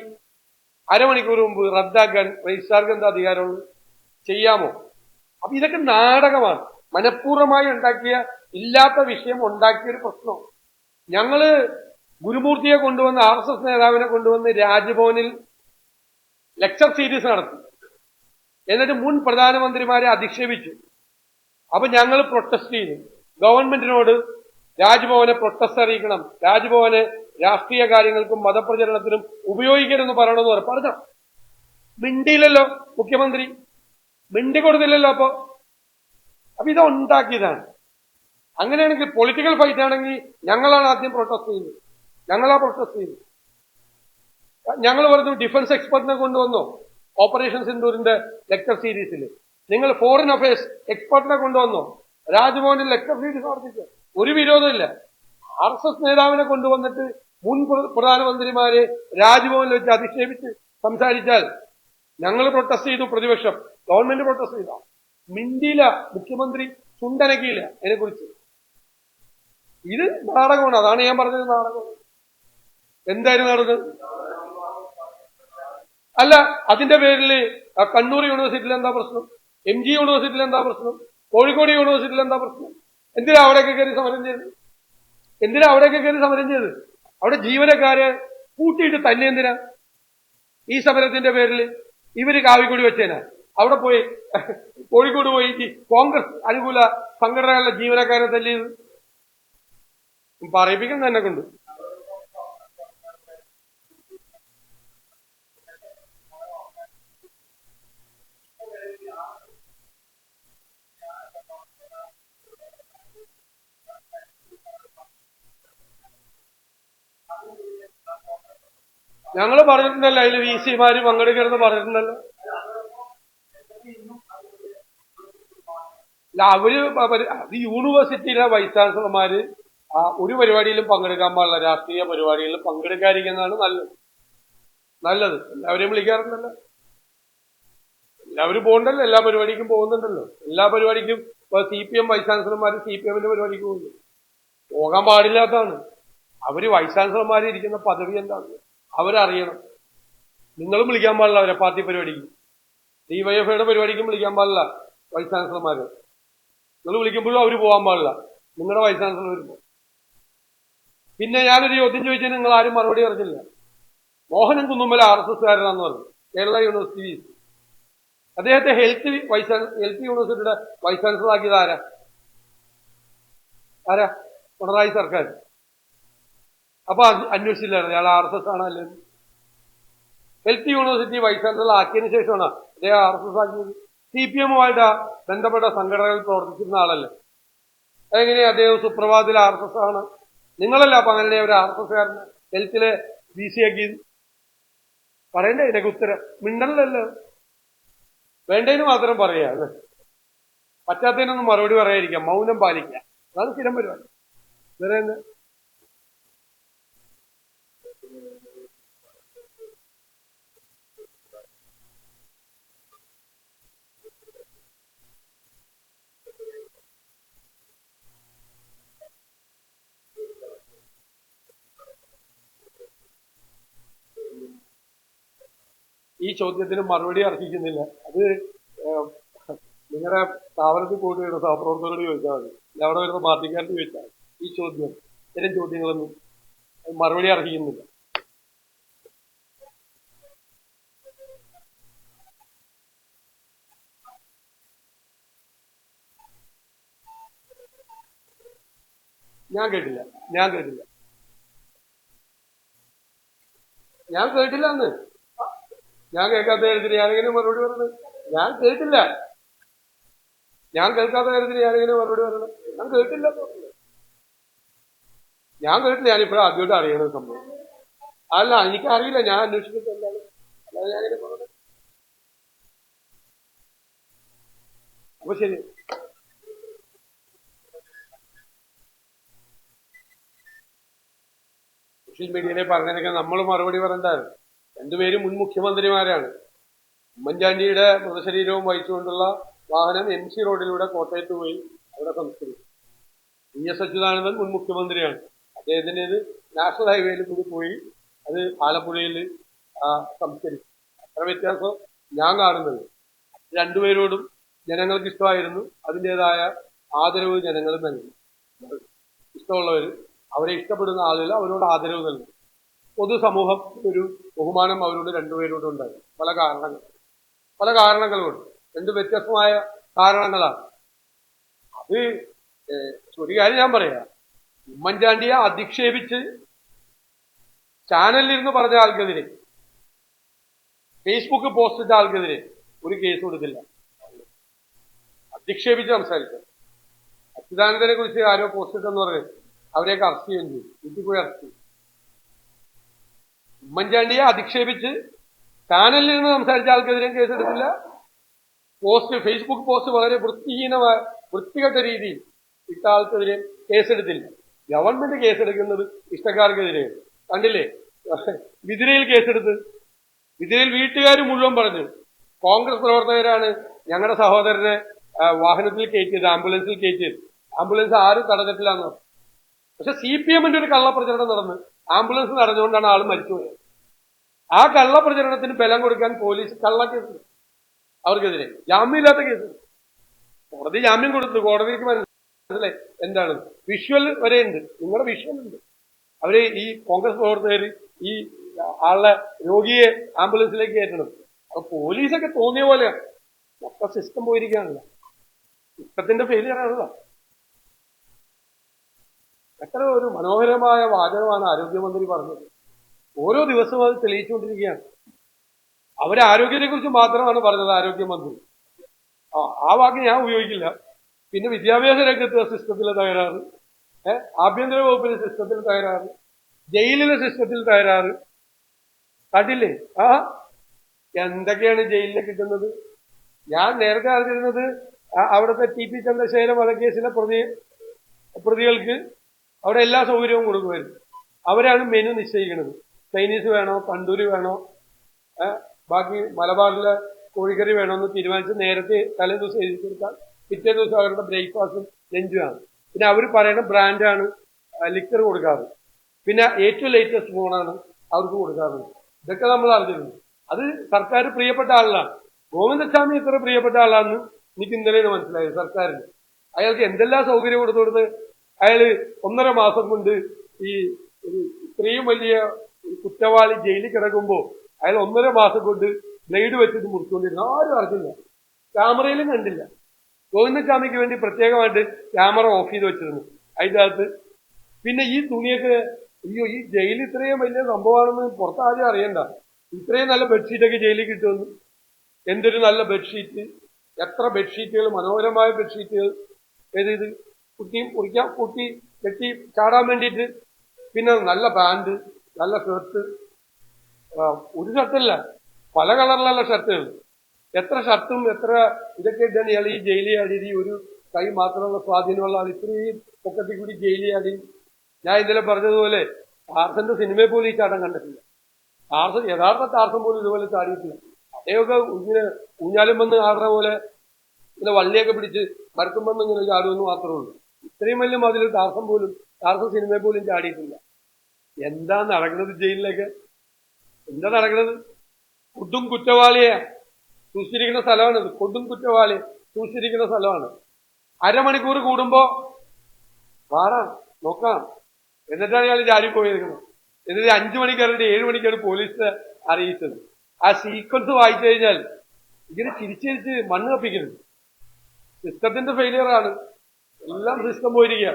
അരമണിക്കൂർ മുമ്പ് റദ്ദാക്കാൻ രജിസ്ട്രാർക്ക് എന്താ അധികാരമുള്ളൂ? ചെയ്യാമോ? അപ്പൊ ഇതൊക്കെ നാടകമാണ്. മനഃപൂർവമായി ഉണ്ടാക്കിയ ഇല്ലാത്ത വിഷയം ഉണ്ടാക്കിയ ഒരു പ്രശ്നം. ഞങ്ങൾ ഗുരുമൂർത്തിയെ കൊണ്ടുവന്ന് ആർ എസ് എസ് നേതാവിനെ കൊണ്ടുവന്ന് രാജ്ഭവനിൽ ലെക്ചർ സീരീസ് നടത്തി. എന്നിട്ട് മുൻ പ്രധാനമന്ത്രിമാരെ അധിക്ഷേപിച്ചു. അപ്പൊ ഞങ്ങൾ പ്രൊട്ടസ്റ്റ് ചെയ്തു. ഗവൺമെന്റിനോട് രാജ്ഭവനെ പ്രൊട്ടസ്റ്റ് അറിയിക്കണം. രാജ്ഭവനെ രാഷ്ട്രീയ കാര്യങ്ങൾക്കും മതപ്രചരണത്തിനും ഉപയോഗിക്കരുതെന്ന് പറയണമെന്ന് പറഞ്ഞു. മിണ്ടിയില്ലല്ലോ മുഖ്യമന്ത്രി. മിണ്ടി കൊടുത്തില്ലല്ലോ അപ്പോ. അപ്പൊ ഇത് ഉണ്ടാക്കിയതാണ് അങ്ങനെയാണെങ്കിൽ പൊളിറ്റിക്കൽ ഫൈറ്റ് ആണെങ്കിൽ ഞങ്ങളാണ് ആദ്യം പ്രൊട്ടസ്റ്റ് ചെയ്യുന്നത്. ഞങ്ങളാ പ്രൊട്ടസ്റ്റ് ചെയ്തു. ഞങ്ങൾ പറഞ്ഞു ഡിഫൻസ് എക്സ്പെർട്ടിനെ കൊണ്ടുവന്നു ഓപ്പറേഷൻ സിന്ദൂരിന്റെ ലെക്ചർ സീരീസിൽ നിങ്ങൾ ഫോറിൻ അഫയേഴ്സ് എക്സ്പെർട്ടിനെ കൊണ്ടുവന്നു. രാജ്ഭവനിൽ ലെക്ചർ സീരീസ് നടത്തിച്ചു ഒരു വിരോധമില്ല ആർ എസ് എസ് നേതാവിനെ കൊണ്ടുവന്നിട്ട് മുൻ പ്രധാനമന്ത്രിമാരെ രാജ്ഭവനിൽ വെച്ച് അധിക്ഷേപിച്ച് സംസാരിച്ചാൽ ഞങ്ങൾ പ്രൊട്ടസ്റ്റ് ചെയ്തു പ്രതിപക്ഷം. ഗവൺമെന്റ് പ്രൊട്ടസ്റ്റ് ചെയ്ത. മിണ്ടിയില്ല. മുഖ്യമന്ത്രി ചുണ്ടനക്കിയില്ല. അതിനെക്കുറിച്ച്. ഇത് നാടകമാണ്. അതാണ് ഞാൻ പറഞ്ഞത് നാടകം എന്തായിരുന്നു നടന്നത്? അല്ല അതിന്റെ പേരിൽ കണ്ണൂർ യൂണിവേഴ്സിറ്റിയിൽ എന്താ പ്രശ്നം? എം ജി യൂണിവേഴ്സിറ്റിയിൽ എന്താ പ്രശ്നം? കോഴിക്കോട് യൂണിവേഴ്സിറ്റിയിൽ എന്താ പ്രശ്നം? എന്തിനാ അവിടെയൊക്കെ കയറി സമരം ചെയ്ത് എന്തിനാ അവിടെയൊക്കെ കയറി സമരം ചെയ്ത് അവിടെ ജീവനക്കാരെ കൂട്ടിയിട്ട് തന്നെ എന്തിനാ? ഈ സമരത്തിന്റെ പേരിൽ ഇവർ കാവിക്കൊടി വെച്ചേനാ. അവിടെ പോയി കോഴിക്കോട് പോയി കോൺഗ്രസ് അനുകൂല സംഘടനകളുടെ ജീവനക്കാരെ തല്ലിയത്. പറയിപ്പിക്കാൻ തന്നെ കൊണ്ട് ഞങ്ങൾ പറഞ്ഞിട്ടുണ്ടല്ലോ അതിൽ വി സിമാര് പങ്കെടുക്കരുത് പറഞ്ഞിട്ടുണ്ടല്ലോ. അവർ അത് യൂണിവേഴ്സിറ്റിയിലെ വൈസ് ചാൻസലർമാര് ഒരു പരിപാടിയിലും പങ്കെടുക്കാൻ പാടില്ല രാഷ്ട്രീയ പരിപാടികളിലും പങ്കെടുക്കാതിരിക്കുന്നതാണ് നല്ലത്. നല്ലത്. എല്ലാവരെയും വിളിക്കാറുണ്ടല്ലോ. എല്ലാവരും പോകണ്ടല്ലോ എല്ലാ പരിപാടിക്കും പോകുന്നുണ്ടല്ലോ. എല്ലാ പരിപാടിക്കും സി പി എം വൈസ് ചാൻസലർമാര് സി പി എമ്മിന്റെ പരിപാടിക്ക് പോകുന്നു പോകാൻ പാടില്ലാത്തതാണ്. അവർ വൈസ് ചാൻസലർമാർ ഇരിക്കുന്ന പദവി എന്താണ് അവരറിയണം. നിങ്ങളും വിളിക്കാൻ പാടില്ല അവരെ പാർട്ടി പരിപാടിക്ക്. ഡിവൈഎഫ്ഐയുടെ പരിപാടിക്കും വിളിക്കാൻ പാടില്ല വൈസ് ചാൻസലർമാര്. നിങ്ങൾ വിളിക്കുമ്പോഴും അവർ പോകാൻ പാടില്ല. നിങ്ങളുടെ വൈസ് ചാൻസലർ വരുമ്പോൾ പിന്നെ ഞാനൊരു ചോദ്യം ചോദിച്ചാൽ നിങ്ങൾ ആരും മറുപടി അറിഞ്ഞില്ല മോഹനൻ കുന്നുമ്മൽ ആർ എസ് എസ്കാരനാന്ന് പറഞ്ഞു. കേരള യൂണിവേഴ്സിറ്റി അദ്ദേഹത്തെ ഹെൽത്ത് വൈസ് ഹെൽത്ത് യൂണിവേഴ്സിറ്റിയുടെ വൈസ് ചാൻസലർ ആക്കിയത് ആരാ? ആരാ? പിണറായി സർക്കാർ അപ്പൊ അന്വേഷിച്ചില്ലായിരുന്നു അയാൾ ആർ എസ് എസ് ആണ് അല്ലേ? ഹെൽത്ത് യൂണിവേഴ്സിറ്റി വൈസ് ചാൻസലർ ആക്കിയതിനു ശേഷമാണ് അദ്ദേഹം ആർ എസ് എസ് ആക്കിയത് സി പി എമ്മുമായിട്ട് ബന്ധപ്പെട്ട സംഘടനകളിൽ പ്രവർത്തിച്ചിരുന്ന ആളല്ലേ? അതെങ്ങനെ അദ്ദേഹം സുപ്രഭാതത്തിൽ ആർ എസ് എസ് ആണ്? നിങ്ങളല്ല അപ്പൊ അങ്ങനെ ഒരു ആർ എസ് എസ് കാരന് ഹെൽത്തിലെ ബി സി ആക്കിയത് പറയണ്ടേ ഇതിനൊക്കെ ഉത്തരം? മിണ്ടല്ലല്ലോ വേണ്ടതിന് മാത്രം പറയാ പറ്റാത്തതിനൊന്നും മറുപടി പറയാതിരിക്കാം. മൗനം പാലിക്കുക അതാണ് സ്ഥിരം പരിപാടി. വേറെ ഈ ചോദ്യത്തിന് മറുപടി അർഹിക്കുന്നില്ല. അത് നിങ്ങളുടെ സ്ഥാപനത്തിൽ പോയിട്ട് വരുന്ന സഹപ്രവർത്തകരോട് ചോദിച്ചാൽ മതി. അവിടെ വരുന്ന പാർട്ടിക്കാരോട് ചോദിച്ചാൽ. ഈ ചോദ്യം ഇത്തരം ചോദ്യങ്ങളൊന്നും മറുപടി അർഹിക്കുന്നില്ല. ഞാൻ കേട്ടില്ല. ഞാൻ കേട്ടില്ല. ഞാൻ കേട്ടില്ല അന്ന് ഞാൻ കേൾക്കാത്ത കാര്യത്തിന് ഞാനെങ്ങനെ മറുപടി പറഞ്ഞത്? ഞാൻ കേട്ടില്ല. ഞാൻ കേൾക്കാത്ത കാര്യത്തിന് ഞാനെങ്ങനെ മറുപടി പറഞ്ഞത്? ഞാൻ കേട്ടില്ല. ഞാൻ കേട്ടില്ല. ഞാനിപ്പോഴും ആദ്യമായിട്ട് അറിയണ സംഭവം. അല്ല എനിക്കറിയില്ല. ഞാൻ അന്വേഷിച്ചിട്ടില്ല അല്ലാതെ ഞാൻ പറഞ്ഞത്? അപ്പൊ ശരി. സോഷ്യൽ മീഡിയയിലെ പറഞ്ഞതിനൊക്കെ നമ്മൾ മറുപടി പറയണ്ടായിരുന്നു. രണ്ടുപേരും മുൻ മുഖ്യമന്ത്രിമാരാണ്. ഉമ്മൻചാണ്ടിയുടെ മൃതശരീരവും വഹിച്ചുകൊണ്ടുള്ള വാഹനം എം സി റോഡിലൂടെ കോട്ടയത്ത് പോയി അവിടെ സംസ്കരിച്ചു. വി എസ് അച്യുതാനന്ദൻ മുൻ മുഖ്യമന്ത്രിയാണ്. അദ്ദേഹത്തിന്റെത് നാഷണൽ ഹൈവേയിൽ കൂടി പോയി അത് ആലപ്പുഴയിൽ സംസ്കരിച്ചു. അത്ര വ്യത്യാസം ഞാൻ കാണുന്നത്. രണ്ടുപേരോടും ജനങ്ങൾക്ക് ഇഷ്ടമായിരുന്നു. അതിന്റെതായ ആദരവ് ജനങ്ങൾ നൽകി. ഇഷ്ടമുള്ളവർ അവരെ ഇഷ്ടപ്പെടുന്ന ആളുകൾ അവരോട് ആദരവ് നൽകും. പൊതുസമൂഹം ഒരു ബഹുമാനം അവരോട് രണ്ടുപേരോടും ഉണ്ടായി പല കാരണങ്ങൾ. പല കാരണങ്ങളുണ്ട് രണ്ട് വ്യത്യസ്തമായ കാരണങ്ങളാണ്. അത് ഒരു കാര്യം ഞാൻ പറയാം. ഉമ്മൻചാണ്ടിയെ അധിക്ഷേപിച്ച് ചാനലിൽ ഇരുന്ന് പറഞ്ഞ ആൾക്കെതിരെ ഫേസ്ബുക്ക് പോസ്റ്റ് ചെയ്ത ആൾക്കെതിരെ ഒരു കേസ് കൊടുത്തില്ല. അധിക്ഷേപിച്ച് സംസാരിച്ചു അച്യുതാനന്ദനെ കുറിച്ച് ആരോ പോസ്റ്റ് ഇട്ടെന്ന് പറഞ്ഞ് അവരെയൊക്കെ അറസ്റ്റ് ചെയ്യുകയും ചെയ്തു. വീട്ടിൽ പോയി അറസ്റ്റ് ചെയ്തു. ഉമ്മൻചാണ്ടിയെ അധിക്ഷേപിച്ച് ചാനലിൽ നിന്ന് സംസാരിച്ച ആൾക്കെതിരെ കേസെടുക്കില്ല പോസ്റ്റ് ഫേസ്ബുക്ക് പോസ്റ്റ് വളരെ വൃത്തിഹീനമായ വൃത്തികെട്ട രീതിയിൽ ഇട്ട ആൾക്കെതിരെ കേസെടുത്തില്ല. ഗവൺമെന്റ് കേസെടുക്കുന്നത് ഇഷ്ടക്കാർക്കെതിരെയാണ് കണ്ടില്ലേ? വിതിരയിൽ കേസെടുത്ത്. വിതിരയിൽ വീട്ടുകാർ മുഴുവൻ പറഞ്ഞു കോൺഗ്രസ് പ്രവർത്തകരാണ് ഞങ്ങളുടെ സഹോദരനെ വാഹനത്തിൽ കയറ്റിയത് ആംബുലൻസിൽ കയറ്റിയത്. ആംബുലൻസ് ആരും തടഞ്ഞിട്ടില്ല എന്ന് പക്ഷെ സി പി എമ്മിന്റെ ഒരു കള്ളപ്രചരണം നടന്ന് ആംബുലൻസ് നടന്നുകൊണ്ടാണ് ആൾ മരിച്ചുപോയത് ആ കള്ളപ്രചരണത്തിന് ബലം കൊടുക്കാൻ പോലീസ് കള്ള കേസ് അവർക്കെതിരെ ജാമ്യമില്ലാത്ത കേസ്. കോടതി ജാമ്യം കൊടുത്തു. കോടതിക്ക് മനസ്സിലായി. എന്താണ്? വിഷ്വൽ വരെ ഉണ്ട്. നിങ്ങളുടെ വിഷ്വൽ ഉണ്ട്. അവർ ഈ കോൺഗ്രസ് പ്രവർത്തകർ ഈ ആളെ രോഗിയെ ആംബുലൻസിലേക്ക് കയറ്റണം. അപ്പൊ പോലീസൊക്കെ തോന്നിയ പോലെയാണ് മൊത്തം സിസ്റ്റം പോയിരിക്കുകയാണല്ലോ. സിസ്റ്റത്തിന്റെ ഫെയിലിയർ ആണല്ലോ എത്ര ഒരു മനോഹരമായ വാചകമാണ് ആരോഗ്യമന്ത്രി പറഞ്ഞത്. ഓരോ ദിവസവും അത് തെളിയിച്ചുകൊണ്ടിരിക്കുകയാണ്. അവരെ ആരോഗ്യത്തെ കുറിച്ച് മാത്രമാണ് പറഞ്ഞത് ആരോഗ്യമന്ത്രി. ആ ആ വാക്ക് ഞാൻ ഉപയോഗിക്കില്ല. പിന്നെ വിദ്യാഭ്യാസ രംഗത്ത് സിസ്റ്റത്തിലെ തകരാറ്. ആഭ്യന്തര വകുപ്പിലെ സിസ്റ്റത്തിൽ തകരാറ്. ജയിലിലെ സിസ്റ്റത്തിൽ തകരാറ്. കണ്ടില്ലേ? ആ എന്തൊക്കെയാണ് ജയിലിൽ കിട്ടുന്നത്? ഞാൻ നേരത്തെ അറിഞ്ഞിരുന്നത് അവിടുത്തെ ടി പി ചന്ദ്രശേഖര വധക്കേസിലെ പ്രതി പ്രതികൾക്ക് അവിടെ എല്ലാ സൗകര്യവും കൊടുക്കുമായിരുന്നു. അവരാണ് മെനു നിശ്ചയിക്കുന്നത്. ചൈനീസ് വേണോ തണ്ടൂരി വേണോ ബാക്കി മലബാറിലെ കോഴിക്കറി വേണമെന്ന് തീരുമാനിച്ച് നേരത്തെ തലേ ദിവസം എഴുതി കൊടുത്താൽ പിറ്റേ ദിവസം അവരുടെ ബ്രേക്ക്ഫാസ്റ്റും ലഞ്ചുമാണ് പിന്നെ അവർ പറയുന്ന ബ്രാൻഡാണ് ലിക്കർ കൊടുക്കാറ്. പിന്നെ ഏറ്റവും ലേറ്റസ്റ്റ് ഫോണാണ് അവർക്ക് കൊടുക്കാറുള്ളത് ഇതൊക്കെ നമ്മൾ അറിഞ്ഞിരുന്നു. അത് സർക്കാർ പ്രിയപ്പെട്ട ആളാണ്. ഗോവിന്ദസ്വാമി എത്ര പ്രിയപ്പെട്ട ആളാണെന്ന് എനിക്ക് ഇന്നലെയാണ് മനസ്സിലായത് സർക്കാരിന്. അയാൾക്ക് എന്തെല്ലാം സൗകര്യം കൊടുത്തു കൊടുത്ത് അയാൾ ഒന്നര മാസം കൊണ്ട് ഈ ഇത്രയും വലിയ കുറ്റവാളി ജയിലിൽ കിടക്കുമ്പോൾ അയാൾ ഒന്നര മാസം കൊണ്ട് ബ്ലേഡ് വെച്ചിട്ട് മുറിച്ചുകൊണ്ടിരുന്നു. ആരും അറിഞ്ഞില്ല. ക്യാമറയിലും കണ്ടില്ല. ഗോവിന്ദസ്വാമിക്ക് വേണ്ടി പ്രത്യേകമായിട്ട് ക്യാമറ ഓഫ് ചെയ്ത് വെച്ചിരുന്നു. അതിന്റെ അകത്ത് പിന്നെ ഈ തുണിയൊക്കെ അയ്യോ ഈ ജയിൽ ഇത്രയും വലിയ സംഭവമാണെന്ന് പുറത്താദ്യം അറിയണ്ട. ഇത്രയും നല്ല ബെഡ്ഷീറ്റൊക്കെ ജയിലിൽ കിട്ടുമെന്ന്. എന്തൊരു നല്ല ബെഡ്ഷീറ്റ്. എത്ര ബെഡ്ഷീറ്റുകൾ മനോഹരമായ ബെഡ്ഷീറ്റുകൾ. ഏത് ഇത്? കുട്ടി കുടിക്കാൻ കുട്ടി കെട്ടി ചാടാൻ വേണ്ടിയിട്ട്. പിന്നെ നല്ല പാന്റ് നല്ല ഷർട്ട്. ഒരു ഷർട്ടല്ല പല കളറിലുള്ള ഷർട്ടുകൾ. എത്ര ഷർട്ടും എത്ര ഇതൊക്കെ ഇട്ടാണ് ഇയാൾ ഈ ജയിലിൽ ഒരു കൈ മാത്രമുള്ള സ്വാധീനമുള്ള ആൾ ഇത്രയും പൊക്കത്തിൽ കൂടി ജയിലിൽ ആടി. ഞാൻ ഇന്നലെ പറഞ്ഞതുപോലെ ടാർസന്റെ സിനിമയെ പോലും ഈ ചാട്ടം കണ്ടിട്ടില്ല. ടാർസൻ യഥാർത്ഥ ടാർസൻ പോലും ഇതുപോലെ ചാടിയിട്ടില്ല. അദ്ദേഹമൊക്കെ ഇങ്ങനെ ഊഞ്ഞാലും വന്ന് ആടുന്ന പോലെ ഇങ്ങനെ വള്ളിയൊക്കെ പിടിച്ച് മരത്തും വന്ന് ഇങ്ങനെ ചാടുമെന്ന് മാത്രമേ ഉള്ളൂ. ഇത്രയും വലിയ മതിൽ ടാർസം പോലും ടാർസം സിനിമയെ പോലും ചാടിയിട്ടില്ല. എന്താ നടക്കുന്നത് ജയിലിലേക്ക്? എന്താ നടക്കുന്നത്? കൊടും കുറ്റവാളിയെ സൂക്ഷിച്ചിരിക്കുന്ന സ്ഥലമാണിത് കൊടും കുറ്റവാളി സൂക്ഷിച്ചിരിക്കുന്ന സ്ഥലമാണ്. അരമണിക്കൂർ കൂടുമ്പോ വാടാം നോക്കാം. എന്നിട്ടാണ് ഞാൻ ചാടി പോയിരിക്കുന്നത്. എന്നിട്ട് അഞ്ചു മണിക്കാരുടെ ഏഴ് മണിക്കാണ് പോലീസ് അറിയിച്ചത്. ആ സീക്വൻസ് വായിച്ചു കഴിഞ്ഞാൽ ഇങ്ങനെ ചിരിച്ചിരിച്ച് മണ്ണ് കപ്പിക്കരുത്. സിസ്റ്റത്തിന്റെ ഫെയിലിയർ ആണ്. എല്ലാം സിസ്റ്റം പോയിരിക്കുക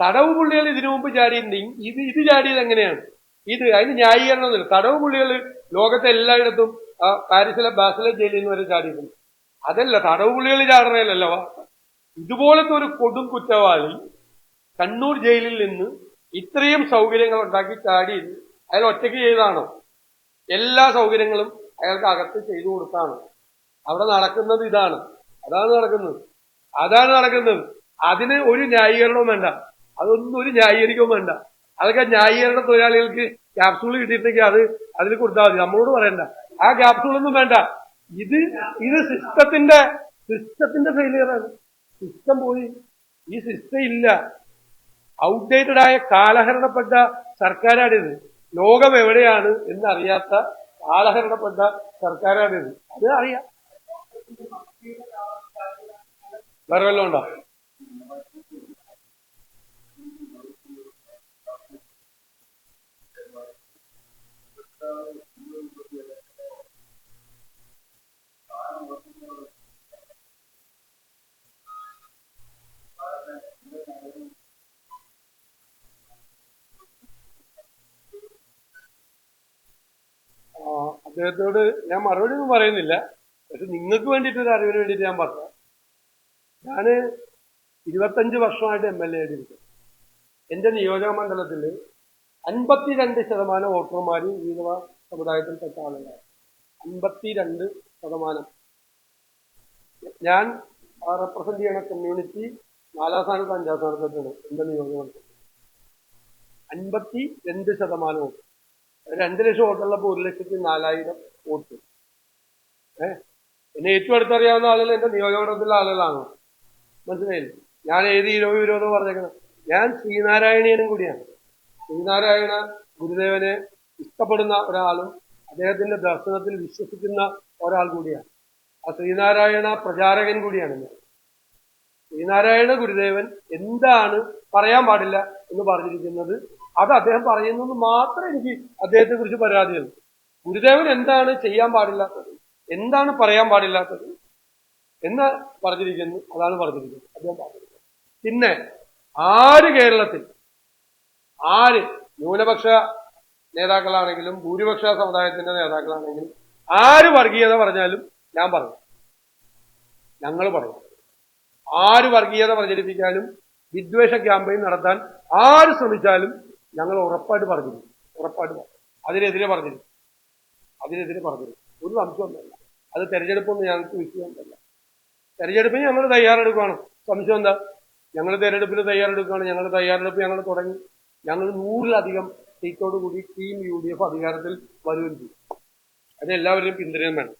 തടവ് പുള്ളികൾ ഇതിനു മുമ്പ് ചാടിയിട്ടുണ്ടെങ്കിൽ ഇത് ഇത് ചാടിയത് എങ്ങനെയാണ്? ഇത് അതിന് ന്യായീകരണമൊന്നുമില്ല. തടവ് പുള്ളികൾ ലോകത്തെ എല്ലായിടത്തും പാരീസിലെ ബാസിലെ ജയിലിൽ നിന്ന് വരെ ചാടിയിട്ടുണ്ട്. അതല്ല തടവ് പുള്ളികൾ ചാടണേലല്ല ഇതുപോലത്തെ ഒരു കൊടും കുറ്റവാളി കണ്ണൂർ ജയിലിൽ നിന്ന് ഇത്രയും സൗകര്യങ്ങൾ ഉണ്ടാക്കി ചാടി അയാൾ ഒറ്റയ്ക്ക് ചെയ്താണോ എല്ലാ സൗകര്യങ്ങളും അയാൾക്ക് അകത്ത് ചെയ്തു കൊടുത്താണ്. അവിടെ നടക്കുന്നത് ഇതാണ്. അതാണ് നടക്കുന്നത്. അതാണ് നടക്കുന്നത്. അതിന് ഒരു ന്യായീകരണവും വേണ്ട. അതൊന്നും ഒരു ന്യായീകരിക്കവും വേണ്ട. അതൊക്കെ ന്യായീകരണ തൊഴിലാളികൾക്ക് ക്യാപ്സൂൾ കിട്ടിയിട്ടുണ്ടെങ്കിൽ അത് അതിൽ കൊടുത്താൽ മതി. നമ്മളോട് പറയണ്ട. ആ ക്യാപ്സൂൾ ഒന്നും വേണ്ട. ഇത് ഇത് സിസ്റ്റത്തിന്റെ സിസ്റ്റത്തിന്റെ ഫെയിലിയറാണ് സിസ്റ്റം പോയി. ഈ സിസ്റ്റം ഇല്ല. ഔട്ട്ഡേറ്റഡ് ആയ കാലഹരണപ്പെട്ട സർക്കാരാണിത്. ലോകം എവിടെയാണ് എന്നറിയാത്ത കാലഹരണപ്പെട്ട സർക്കാരാണിത്. അത് അറിയാം. വേറെ വല്ലതും ഉണ്ടോ? ആ, അദ്ദേഹത്തോട് ഞാൻ മറുപടി ഒന്നും പറയുന്നില്ല. പക്ഷെ നിങ്ങൾക്ക് വേണ്ടിയിട്ട് ഒരു അറിവിന് വേണ്ടിയിട്ട് ഞാൻ പറഞ്ഞു. ഞാൻ ഇരുപത്തഞ്ച് വർഷമായിട്ട് എം എൽ എ ആയിട്ട് എന്റെ നിയോജക മണ്ഡലത്തിൽ അൻപത്തിരണ്ട് ശതമാനം വോട്ടർമാർ സമുദായത്തിൽ പെട്ട ആളുകളാണ്. അൻപത്തിരണ്ട് ശതമാനം. ഞാൻ റെപ്രസെന്റ് ചെയ്യുന്ന കമ്മ്യൂണിറ്റി നാലാം സ്ഥാനത്ത് അഞ്ചാം സ്ഥാനത്തൊക്കെയാണ് എന്റെ നിയോജക മണ്ഡലത്തിൽ അൻപത്തി രണ്ട് ശതമാനം വോട്ട്. രണ്ട് ലക്ഷം വോട്ടുള്ളപ്പോൾ ഒരു ലക്ഷത്തി നാലായിരം വോട്ട്. ഏഹ് എന്നെ ഏറ്റവും അടുത്തറിയാവുന്ന ആളുകൾ എന്റെ നിയോജകമണ്ഡലത്തിലെ ആളുകളാണ്? മനസ്സിലായില്ലേ? ഞാൻ ഏത് ഹീരോ വിരോധം പറഞ്ഞേക്കണം ഞാൻ ശ്രീനാരായണീയനും കൂടിയാണ്. ശ്രീനാരായണ ഗുരുദേവനെ ഇഷ്ടപ്പെടുന്ന ഒരാളും അദ്ദേഹത്തിന്റെ ദർശനത്തിൽ വിശ്വസിക്കുന്ന ഒരാൾ കൂടിയാണ്. ആ ശ്രീനാരായണ പ്രചാരകൻ കൂടിയാണ് ഞാൻ. ശ്രീനാരായണ ഗുരുദേവൻ എന്താണ് പറയാൻ പാടില്ല എന്ന് പറഞ്ഞിരിക്കുന്നത് അത് അദ്ദേഹം പറയുന്നത് മാത്രം എനിക്ക് അദ്ദേഹത്തെ കുറിച്ച് പരാതിയുള്ളൂ. ഗുരുദേവൻ എന്താണ് ചെയ്യാൻ പാടില്ലാത്തത്? എന്താണ് പറയാൻ പാടില്ലാത്തത്? എന്ന് പറഞ്ഞിരിക്കുന്നു. അതാണ് പറഞ്ഞിരിക്കുന്നത്. അദ്ദേഹം പറഞ്ഞിരിക്കുന്നത് പിന്നെ ആര് കേരളത്തിൽ? ആര്? ന്യൂനപക്ഷ നേതാക്കളാണെങ്കിലും ഭൂരിപക്ഷ സമുദായത്തിന്റെ നേതാക്കളാണെങ്കിലും ആര് വർഗീയത പറഞ്ഞാലും ഞാൻ പറയും. ഞങ്ങൾ പറയും. ആര് വർഗീയത പ്രചരിപ്പിക്കാനും വിദ്വേഷ ക്യാമ്പയിൻ നടത്താൻ ആര് ശ്രമിച്ചാലും ഞങ്ങൾ ഉറപ്പായിട്ട് പറഞ്ഞിരുന്നു. ഉറപ്പായിട്ട് പറഞ്ഞു. അതിനെതിരെ പറഞ്ഞിരുന്നു. അതിനെതിരെ പറഞ്ഞിരുന്നു. ഒരു സംശയമൊന്നുമല്ല അത് തെരഞ്ഞെടുപ്പൊന്നും ഞങ്ങൾക്ക് വിഷയമല്ല തെരഞ്ഞെടുപ്പിന് ഞങ്ങൾ തയ്യാറെടുക്കുകയാണ് സംശയം എന്താ? ഞങ്ങൾ തെരഞ്ഞെടുപ്പിന് തയ്യാറെടുക്കുകയാണ്. ഞങ്ങൾ തയ്യാറെടുപ്പ് ഞങ്ങൾ തുടങ്ങി. ഞങ്ങൾ നൂറിലധികം സീറ്റോടുകൂടി ടീം യു ഡി എഫ് അധികാരത്തിൽ വരുകയും ചെയ്യും അത് എല്ലാവരുടെയും പിന്തുണയും വേണം.